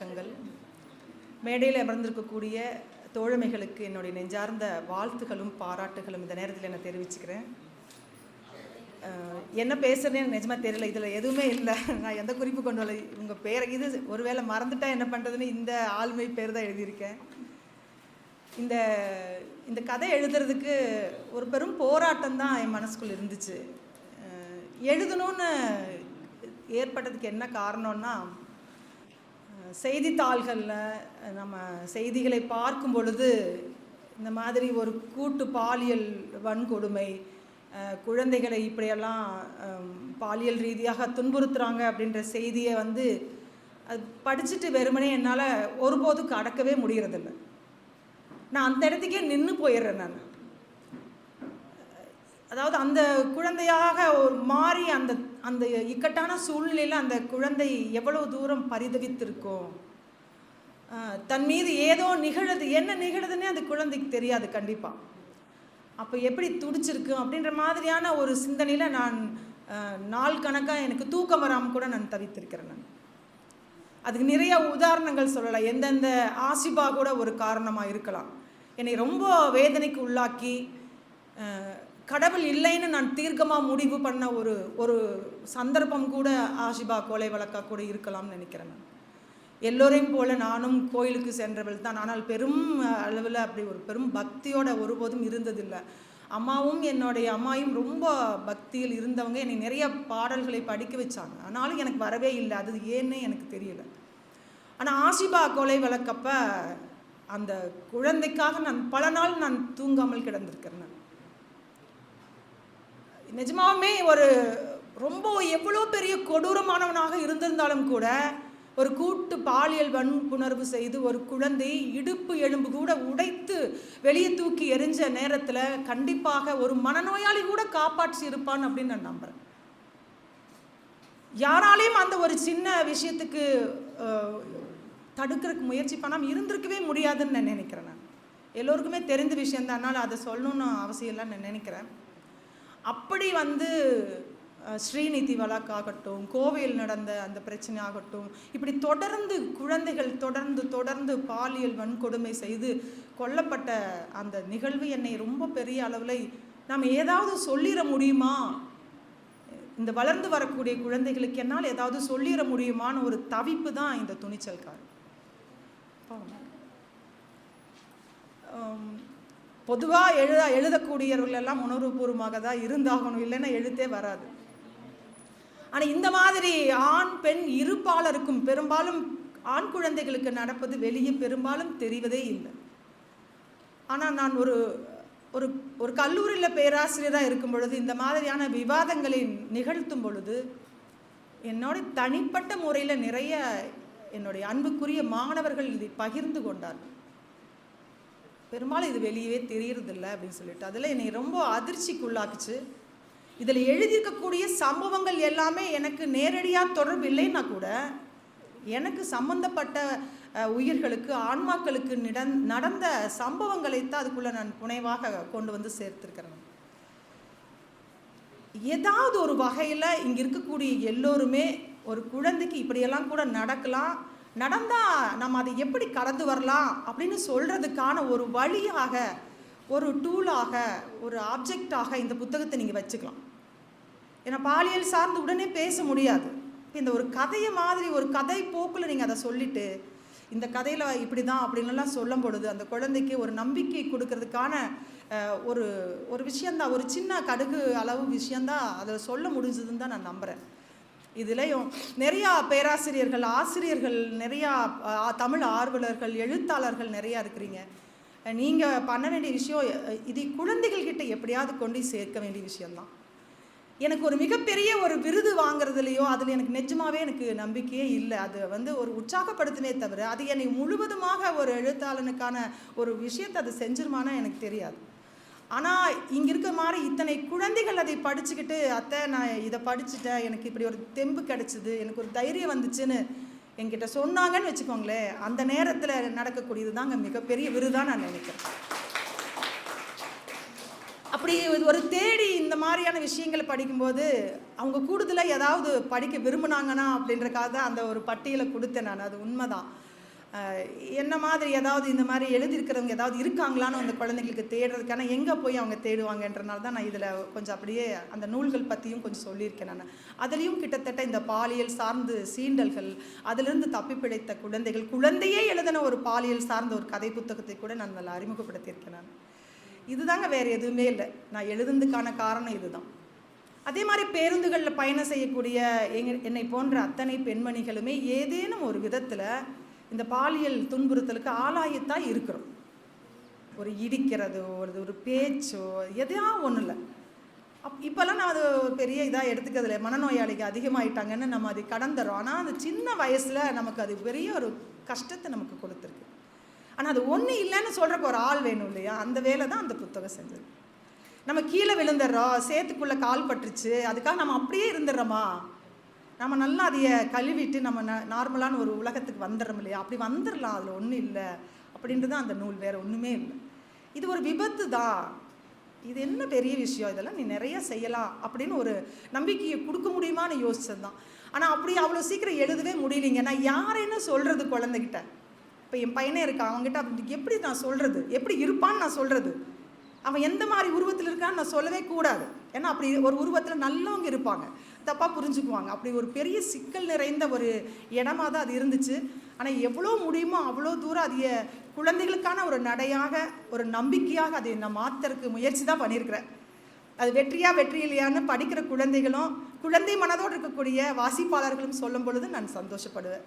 வணக்கங்கள் மேடையில் அமர்ந்திருக்கக்கூடிய தோழமைகளுக்கு என்னுடைய நெஞ்சார்ந்த வாழ்த்துகளும் பாராட்டுகளும் இந்த நேரத்தில் நான் தெரிவிச்சுக்கிறேன். என்ன பேசுறேன்னு நிஜமாக தெரியல. இதில் எதுவுமே இல்லை. நான் எந்த குறிப்பு கொண்டு வரல. உங்கள் பேரை இது ஒருவேளை மறந்துட்டா என்ன பண்ணுறதுன்னு இந்த ஆளுமை பேர் தான் எழுதியிருக்கேன். இந்த இந்த கதை எழுதுறதுக்கு ஒரு பெரும் போராட்டம் தான் என் மனசுக்குள்ளே இருந்துச்சு. எழுதணும்னு ஏற்பட்டதுக்கு என்ன காரணம்னா செய்தித்தாள்களில் நம்ம செய்திகளை பார்க்கும் பொழுது இந்த மாதிரி ஒரு கூட்டு பாலியல் வன்கொடுமை குழந்தைகளை இப்படியெல்லாம் பாலியல் ரீதியாக துன்புறுத்துகிறாங்க அப்படின்ற செய்தியை வந்து அது படிச்சுட்டு வெறுமனே என்னால் ஒருபோதும் கடக்கவே முடிகிறதில்ல நான் அந்த இடத்துக்கே நின்று போயிடுறேன் நான். அதாவது அந்த குழந்தையாக ஒரு மாறி அந்த அந்த இக்கட்டான சூழ்நிலையில் அந்த குழந்தை எவ்வளவு தூரம் பரிதவித்திருக்கும்? தன் மீது ஏதோ நிகழுது என்ன நிகழுதுன்னே அந்த குழந்தைக்கு தெரியாது கண்டிப்பாக அப்போ எப்படி துடிச்சிருக்கு அப்படின்ற மாதிரியான ஒரு சிந்தனையில் நான் நாள் கணக்காக எனக்கு தூக்கம் வராமல் கூட நான் தவித்திருக்கிறேன் நான். அதுக்கு நிறைய உதாரணங்கள் சொல்லலாம். எந்தெந்த ஆசிபா கூட ஒரு காரணமாக இருக்கலாம். என்னை ரொம்ப வேதனைக்கு உள்ளாக்கி கடவுள் இல்லைன்னு நான் தீர்க்கமாக முடிவு பண்ண ஒரு ஒரு சந்தர்ப்பம் கூட ஆஷிபா கொலை வழக்காக கூட இருக்கலாம்னு நினைக்கிறேன் நான். எல்லோரையும் போல நானும் கோயிலுக்கு சென்றவள் தான். ஆனால் பெரும் அளவில் அப்படி ஒரு பெரும் பக்தியோட ஒருபோதும் இருந்ததில்லை. அம்மாவும் என்னுடைய அம்மாயும் ரொம்ப பக்தியில் இருந்தவங்க. என்னை நிறைய பாடல்களை படிக்க வச்சாங்க. ஆனாலும் எனக்கு வரவே இல்லை. அது ஏன்னு எனக்கு தெரியல. ஆனால் ஆசிபா கொலை வழக்கப்ப அந்த குழந்தைக்காக நான் பல நாள் நான் தூங்காமல் கிடந்திருக்கிறேன் நிஜமாவுமே ஒரு ரொம்ப எவ்வளோ பெரிய கொடூரமானவனாக இருந்திருந்தாலும் கூட ஒரு கூட்டு பாலியல் வன்புணர்வு செய்து ஒரு குழந்தை இடுப்பு எலும்பு கூட உடைத்து வெளியே தூக்கி எரிஞ்ச நேரத்தில் கண்டிப்பாக ஒரு மனநோயாளி கூட காப்பாற்றி இருப்பான் அப்படின்னு நான் நம்புகிறேன் யாராலையும் அந்த ஒரு சின்ன விஷயத்துக்கு தடுக்கிறதுக்கு முயற்சி பண்ணாமல் இருந்திருக்கவே முடியாதுன்னு நான் நினைக்கிறேன் நான். எல்லோருக்குமே தெரிந்த விஷயம் தான் அதனால் அதை சொல்லணும்னு அவசியம் இல்லைன்னு நான் நினைக்கிறேன். அப்படி வந்து ஸ்ரீநிதி வழக்காகட்டும் கோவையில் நடந்த அந்த பிரச்சனை ஆகட்டும் இப்படி தொடர்ந்து குழந்தைகள் தொடர்ந்து தொடர்ந்து பாலியல் வன்கொடுமை செய்து கொல்லப்பட்ட அந்த நிகழ்வு என்னை ரொம்ப பெரிய அளவில் நாம் ஏதாவது சொல்லிட முடியுமா? இந்த வளர்ந்து வரக்கூடிய குழந்தைகளுக்கு என்னால் ஏதாவது சொல்லிட முடியுமான்னு ஒரு தவிப்பு தான் இந்த துணிச்சல்கார் பொதுவாக எழுத எழுதக்கூடியவர்கள் எல்லாம் உணர்வுபூர்வமாக தான் இருந்தாகணும். இல்லைன்னா எழுத்தே வராது. ஆனால் இந்த மாதிரி ஆண் பெண் இருப்பாளருக்கும் பெரும்பாலும் ஆண் குழந்தைகளுக்கு நடப்பது வெளியே பெரும்பாலும் தெரிவதே இல்லை. ஆனால் நான் ஒரு ஒரு ஒரு கல்லூரியில் பேராசிரியராக இருக்கும் பொழுது இந்த மாதிரியான விவாதங்களை நிகழ்த்தும் பொழுது என்னோட தனிப்பட்ட முறையில் நிறைய என்னுடைய அன்புக்குரிய மாணவர்கள் இதை பகிர்ந்து கொண்டார்கள். பெரும்பாலும் இது வெளியவே தெரியறதில்ல அப்படின்னு சொல்லிட்டு அதில் என்னை ரொம்ப அதிர்ச்சிக்குள்ளாக்குச்சு. இதில் எழுதியிருக்கக்கூடிய சம்பவங்கள் எல்லாமே எனக்கு நேரடியாக தொடர்பு இல்லைன்னா கூட எனக்கு சம்பந்தப்பட்ட உயிர்களுக்கு ஆன்மாக்களுக்கு நிடன் நடந்த சம்பவங்களைத்தான் அதுக்குள்ளே நான் புனைவாக கொண்டு வந்து சேர்த்துருக்கிறேன். ஏதாவது ஒரு வகையில் இங்கே இருக்கக்கூடிய எல்லோருமே ஒரு குழந்தைக்கு இப்படியெல்லாம் கூட நடக்கலாம் நடந்தால் நம்ம அதை எப்படி கடந்து வரலாம் அப்படின்னு சொல்கிறதுக்கான ஒரு வழியாக ஒரு டூலாக ஒரு ஆப்ஜெக்டாக இந்த புத்தகத்தை நீங்கள் வச்சுக்கலாம். ஏன்னா பாலியல் சார்ந்து உடனே பேச முடியாது. இந்த ஒரு கதையை மாதிரி ஒரு கதை போக்கில் நீங்கள் அதை சொல்லிவிட்டு இந்த கதையில் இப்படி தான் அப்படின்லாம் சொல்லும் பொழுது அந்த குழந்தைக்கு ஒரு நம்பிக்கை கொடுக்கறதுக்கான ஒரு ஒரு விஷயந்தான் ஒரு சின்ன கடுகு அளவு விஷயந்தான் அதில் சொல்ல முடிஞ்சதுன்னு தான் நான் நம்புகிறேன் இதுலேயும் நிறையா பேராசிரியர்கள் ஆசிரியர்கள் நிறையா தமிழ் ஆர்வலர்கள் எழுத்தாளர்கள் நிறையா இருக்கிறீங்க. நீங்கள் பண்ண வேண்டிய விஷயம் இது குழந்தைகள்கிட்ட எப்படியாவது கொண்டு சேர்க்க வேண்டிய விஷயம்தான். எனக்கு ஒரு மிகப்பெரிய ஒரு விருது வாங்குறதுலையோ அதில் எனக்கு நிஜமாவே எனக்கு நம்பிக்கையே இல்லை. அது வந்து ஒரு உற்சாகப்படுத்தினே தவிர அது என்னை முழுவதுமாக ஒரு எழுத்தாளனுக்கான ஒரு விஷயத்தை அது செஞ்சிருமானா எனக்கு தெரியாது. ஆனால் இங்கே இருக்க மாதிரி இத்தனை குழந்தைகள் அதை படிச்சுக்கிட்டு அத்தை நான் இதை படிச்சுட்டேன். எனக்கு இப்படி ஒரு தெம்பு கிடச்சிது. எனக்கு ஒரு தைரியம் வந்துச்சுன்னு என்கிட்ட சொன்னாங்கன்னு வச்சுக்கோங்களேன் அந்த நேரத்தில் நடக்கக்கூடியது தாங்க மிகப்பெரிய விருதாக நான் நினைக்கிறேன். அப்படி ஒரு தேடி இந்த மாதிரியான விஷயங்களை படிக்கும்போது அவங்க கூடுதலாக ஏதாவது படிக்க விரும்புனாங்கன்னா அப்படின்றக்காக தான் அந்த ஒரு பட்டியலை கொடுத்தேன் நான். அது உண்மைதான். என்ன மாதிரி ஏதாவது இந்த மாதிரி எழுதியிருக்கிறவங்க ஏதாவது இருக்காங்களான்னு அந்த குழந்தைங்களுக்கு தேடுறதுக்கான எங்கே போய் அவங்க தேடுவாங்கன்றனால தான் நான் இதில் கொஞ்சம் அப்படியே அந்த நூல்கள் பற்றியும் கொஞ்சம் சொல்லியிருக்கேன் நான். அதுலேயும் கிட்டத்தட்ட இந்த பாலியல் சார்ந்து சீண்டல்கள் அதிலிருந்து தப்பி பிழைத்த குழந்தைகள் குழந்தையே எழுதின ஒரு பாலியல் சார்ந்த ஒரு கதை புத்தகத்தை கூட நான் நல்லா அறிமுகப்படுத்தியிருக்கேன் நான். இதுதாங்க வேறு எதுவுமே இல்லை. நான் எழுதுனதுக்கான காரணம் இதுதான். அதே மாதிரி பேருந்துகளில் பயணம் செய்யக்கூடிய எங்க என்னை போன்ற அத்தனை பெண்மணிகளுமே ஏதேனும் ஒரு விதத்தில் இந்த பாலியல் துன்புறுத்தலுக்கு ஆளாயத்தான் இருக்கிறோம். ஒரு இடிக்கிறதோ ஒரு ஒரு பேச்சோ எதையா ஒன்றும் இல்லை. அப் இப்போல்லாம் நான் அது பெரிய இதாக எடுத்துக்கிறதுல மனநோயாளிக்கு அதிகமாயிட்டாங்கன்னு நம்ம அதை கடந்துறோம். ஆனால் அந்த சின்ன வயசில் நமக்கு அது பெரிய ஒரு கஷ்டத்தை நமக்கு கொடுத்துருக்கு. ஆனால் அது ஒன்று இல்லைன்னு சொல்கிறக்கு ஒரு ஆள் வேணும் இல்லையா? அந்த வேலை தான் அந்த புத்தகம் செஞ்சது. நம்ம கீழே விழுந்துடுறோம் சேத்துக்குள்ளே கால் பட்டுருச்சு அதுக்காக நம்ம அப்படியே இருந்துடுறோமா நம்ம நல்லா அதைய கழுவிட்டு நம்ம ந நார்மலான ஒரு உலகத்துக்கு வந்துடுறோம் இல்லையா? அப்படி வந்துடலாம் அதில் ஒன்றும் இல்லை. அப்படின்றது தான் அந்த நூல் வேறு ஒன்றுமே இல்லை. இது ஒரு விபத்து தான் இது என்ன பெரிய விஷயம்? இதெல்லாம் நீ நிறைய செய்யலாம் அப்படின்னு ஒரு நம்பிக்கையை கொடுக்க முடியுமான்னு யோசிச்சது தான் ஆனால் அப்படி அவ்வளோ சீக்கிரம் எழுதவே முடியலைங்க. நான் யாரேன்னு சொல்கிறது குழந்தைகிட்ட. இப்போ என் பையனே இருக்கான். அவங்ககிட்ட அப்படி எப்படி நான் சொல்கிறது எப்படி இருப்பான்னு நான் சொல்கிறது அவன் எந்த மாதிரி உருவத்தில் இருக்கான்னு நான் சொல்லவே கூடாது. ஏன்னா அப்படி ஒரு உருவத்தில் நல்லவங்க இருப்பாங்க. தப்பாக புரிஞ்சுக்குவாங்க. அப்படி ஒரு பெரிய சிக்கல் நிறைந்த ஒரு இடமா தான் அது இருந்துச்சு. ஆனால் எவ்வளோ முடியுமோ அவ்வளோ தூரம் அது குழந்தைகளுக்கான ஒரு நடையாக ஒரு நம்பிக்கையாக அதை நான் மாற்றுறதுக்கு முயற்சி தான் பண்ணியிருக்கிறேன். அது வெற்றியா வெற்றி இல்லையான்னு படிக்கிற குழந்தைகளும் குழந்தை மனதோடு இருக்கக்கூடிய வாசிப்பாளர்களும் சொல்லும் பொழுது நான் சந்தோஷப்படுவேன்.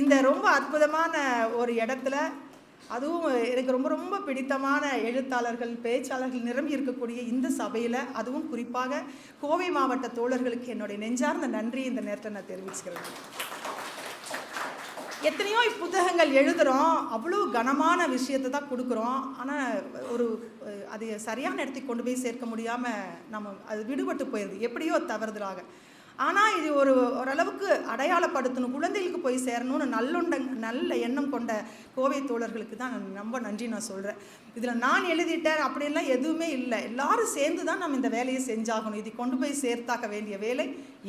இந்த ரொம்ப அற்புதமான ஒரு இடத்துல அதுவும் எனக்கு ரொம்ப ரொம்ப பிடித்தமான எழுத்தாளர்கள் பேச்சாளர்கள் நிரம்பி இருக்கக்கூடிய இந்த சபையில் அதுவும் குறிப்பாக கோவை மாவட்ட தோழர்களுக்கு என்னுடைய நெஞ்சார்ந்த நன்றி இந்த நேரத்தில் நான் தெரிவிச்சுக்கிறேன். எத்தனையோ புத்தகங்கள் எழுதுகிறோம் அவ்வளோ கனமான விஷயத்தை தான் கொடுக்குறோம். ஆனால் ஒரு அதை சரியான இடத்துக்கு கொண்டு போய் சேர்க்க முடியாமல் நம்ம அது விடுபட்டு போயிடுது எப்படியோ தவறுதலாக. ஆனால் இது ஒரு ஓரளவுக்கு அடையாளப்படுத்தணும். குழந்தைகளுக்கு போய் சேரணும்னு நல்லுண்ட நல்ல எண்ணம் கொண்ட கோவை தோழர்களுக்கு தான் ரொம்ப நன்றி நான் சொல்கிறேன் இதில் நான் எழுதிட்டேன் அப்படின்லாம் எதுவுமே இல்லை. எல்லாரும் சேர்ந்து தான் நம்ம இந்த வேலையை செஞ்சாகணும். இதை கொண்டு போய் சேர்த்தாக்க வேண்டிய வேலை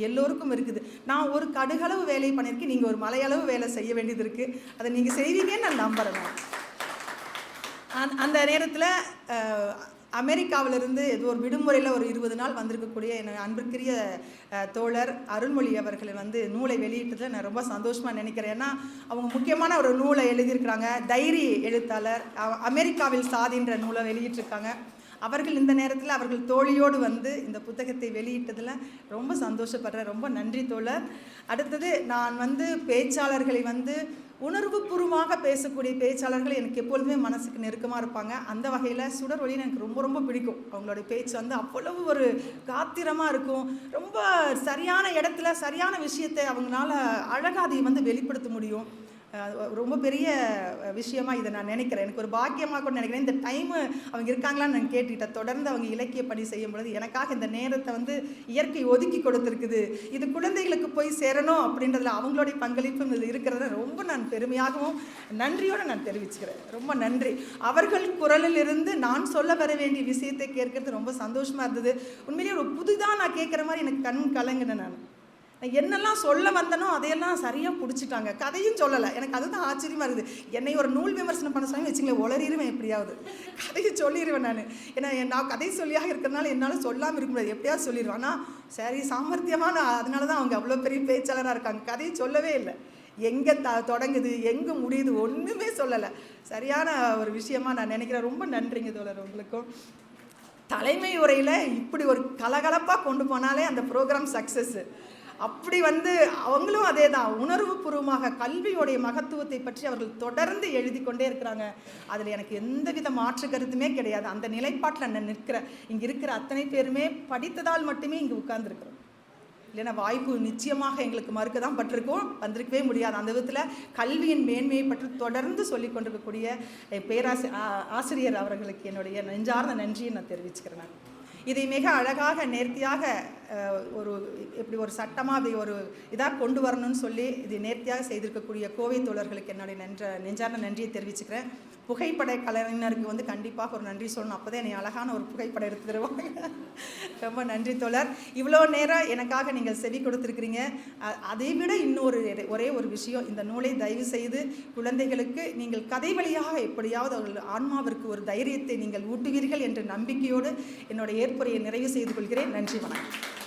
எல்லோருக்கும் இருக்குது. நான் ஒரு கடுகளவு வேலை பண்ணியிருக்கேன். நீங்கள் ஒரு மலையளவு வேலை செய்ய வேண்டியது இருக்குது அதை நீங்கள் செய்வீங்கன்னு நான் நம்புகிறேன் அந் அந்த நேரத்தில் அமெரிக்காவிலிருந்து ஏதோ ஒரு விடுமுறையில் ஒரு இருபது நாள் வந்திருக்கக்கூடிய என் அன்பிற்குரிய தோழர் அருள்மொழி அவர்கள் வந்து நூலை வெளியிட்டதில் நான் ரொம்ப சந்தோஷமாக நினைக்கிறேன். ஏன்னா அவங்க முக்கியமான ஒரு நூலை எழுதியிருக்கிறாங்க. தைரி எழுத்தாளர் அமெரிக்காவில் சாதின்ற நூலை வெளியிட்டிருக்காங்க. அவர்கள் இந்த நேரத்தில் அவர்கள் தோழியோடு வந்து இந்த புத்தகத்தை வெளியிட்டதில் ரொம்ப சந்தோஷப்படுறேன். ரொம்ப நன்றி தோழர். அடுத்தது நான் வந்து பேச்சாளர்களை வந்து உணர்வுபூர்வமாக பேசக்கூடிய பேச்சாளர்கள் எனக்கு எப்பொழுதுமே மனசுக்கு நெருக்கமாக இருப்பாங்க. அந்த வகையில் சுடர் ஒளி எனக்கு ரொம்ப ரொம்ப பிடிக்கும். அவங்களோட பேச்சு வந்து அவ்வளவு ஒரு காத்திரமாக இருக்கும். ரொம்ப சரியான இடத்துல சரியான விஷயத்தை அவங்களால அழகாக அதை வந்து வெளிப்படுத்த முடியும். ரொம்ப பெரிய விஷயமாக இதை நான் நினைக்கிறேன். எனக்கு ஒரு பாக்கியமாக கூட நினைக்கிறேன். இந்த டைமு அவங்க இருக்காங்களான்னு நான் கேட்டுக்கிட்டேன். தொடர்ந்து அவங்க இலக்கிய பணி செய்யும் பொழுது எனக்காக இந்த நேரத்தை வந்து இயற்கை ஒதுக்கி கொடுத்துருக்குது. இது குழந்தைகளுக்கு போய் சேரணும் அப்படின்றதுல அவங்களுடைய பங்களிப்பும் இது இருக்கிறத ரொம்ப நான் பெருமையாகவும் நன்றியோடு நான் தெரிவிச்சுக்கிறேன். ரொம்ப நன்றி. அவர்கள் குரலில் இருந்து நான் சொல்ல வர வேண்டிய விஷயத்தை கேட்கறது ரொம்ப சந்தோஷமாக இருந்தது. உண்மையிலேயே ஒரு புதிதாக நான் கேட்குற மாதிரி எனக்கு கண் கலங்கினேன் நான். என்னெல்லாம் சொல்ல வந்தனோ அதையெல்லாம் சரியாக பிடிச்சிட்டாங்க. கதையும் சொல்லலை. எனக்கு அதுதான் ஆச்சரியமாக இருக்குது. என்னை ஒரு நூல் விமர்சனம் பண்ண சொல்லி வச்சுங்களேன் உளறிடுவேன் எப்படியாவது. கதையை சொல்லிடுவேன் நான். ஏன்னா நான் கதை சொல்லியாக இருக்கிறனால என்னால் சொல்லாமல் இருக்க முடியாது. எப்படியாவது சொல்லிடுவேன் ஆனால் சரி சாமர்த்தியமான அதனால தான் அவங்க அவ்வளோ பெரிய பேச்சாளராக இருக்காங்க. கதையை சொல்லவே இல்லை. எங்கே த தொடங்குது எங்கே முடியுது ஒன்றுமே சொல்லலை. சரியான ஒரு விஷயமா நான் நினைக்கிறேன். ரொம்ப நன்றிங்க தோழர் உங்களுக்கும். தலைமை உரையில் இப்படி ஒரு கலகலப்பாக கொண்டு போனாலே அந்த ப்ரோக்ராம் சக்ஸஸ்ஸு அப்படி வந்து அவங்களும் அதே தான் உணர்வுபூர்வமாக கல்வியோடைய மகத்துவத்தை பற்றி அவர்கள் தொடர்ந்து எழுதி கொண்டே இருக்கிறாங்க. அதில் எனக்கு எந்த வித மாற்று கருத்துமே கிடையாது. அந்த நிலைப்பாட்டில் நான் நிற்கிற இங்கே இருக்கிற அத்தனை பேருமே படித்ததால் மட்டுமே இங்கே உட்கார்ந்துருக்குறோம். இல்லைன்னா வாய்ப்பு நிச்சயமாக எங்களுக்கு மறுக்க தான் பட்டிருக்கோம். வந்திருக்கவே முடியாது. அந்த விதத்தில் கல்வியின் மேன்மையை பற்றி தொடர்ந்து சொல்லிக் கொண்டிருக்கக்கூடிய பேராசி ஆசிரியர் அவர்களுக்கு என்னுடைய நெஞ்சார்ந்த நன்றியை நான் தெரிவிச்சுக்கிறேன். இதை மிக அழகாக நேர்த்தியாக ஒரு இப்படி ஒரு சட்டமாக அதை ஒரு இதாக கொண்டு வரணும்னு சொல்லி இது நேர்த்தியாக செய்திருக்கக்கூடிய கோவை தோழர்களுக்கு என்னுடைய நன்ற நெஞ்சார்ந்த நன்றியை தெரிவிச்சுக்கிறேன். புகைப்பட கலைஞருக்கு வந்து கண்டிப்பாக ஒரு நன்றி சொல்லணும். அப்போ தான் என்னை அழகான ஒரு புகைப்படம் எடுத்து தருவாங்க. ரொம்ப நன்றி தோழர். இவ்வளோ நேரம் எனக்காக நீங்கள் செவி கொடுத்துருக்கிறீங்க. அதை விட இன்னொரு ஒரே ஒரு விஷயம் இந்த நூலை தயவு செய்து குழந்தைகளுக்கு நீங்கள் கதை வழியாக எப்படியாவது அவர்கள் ஆன்மாவிற்கு ஒரு தைரியத்தை நீங்கள் ஊட்டுவீர்கள் என்ற நம்பிக்கையோடு என்னோட ஏற்புரையை நிறைவு செய்து கொள்கிறேன். நன்றி வணக்கம்.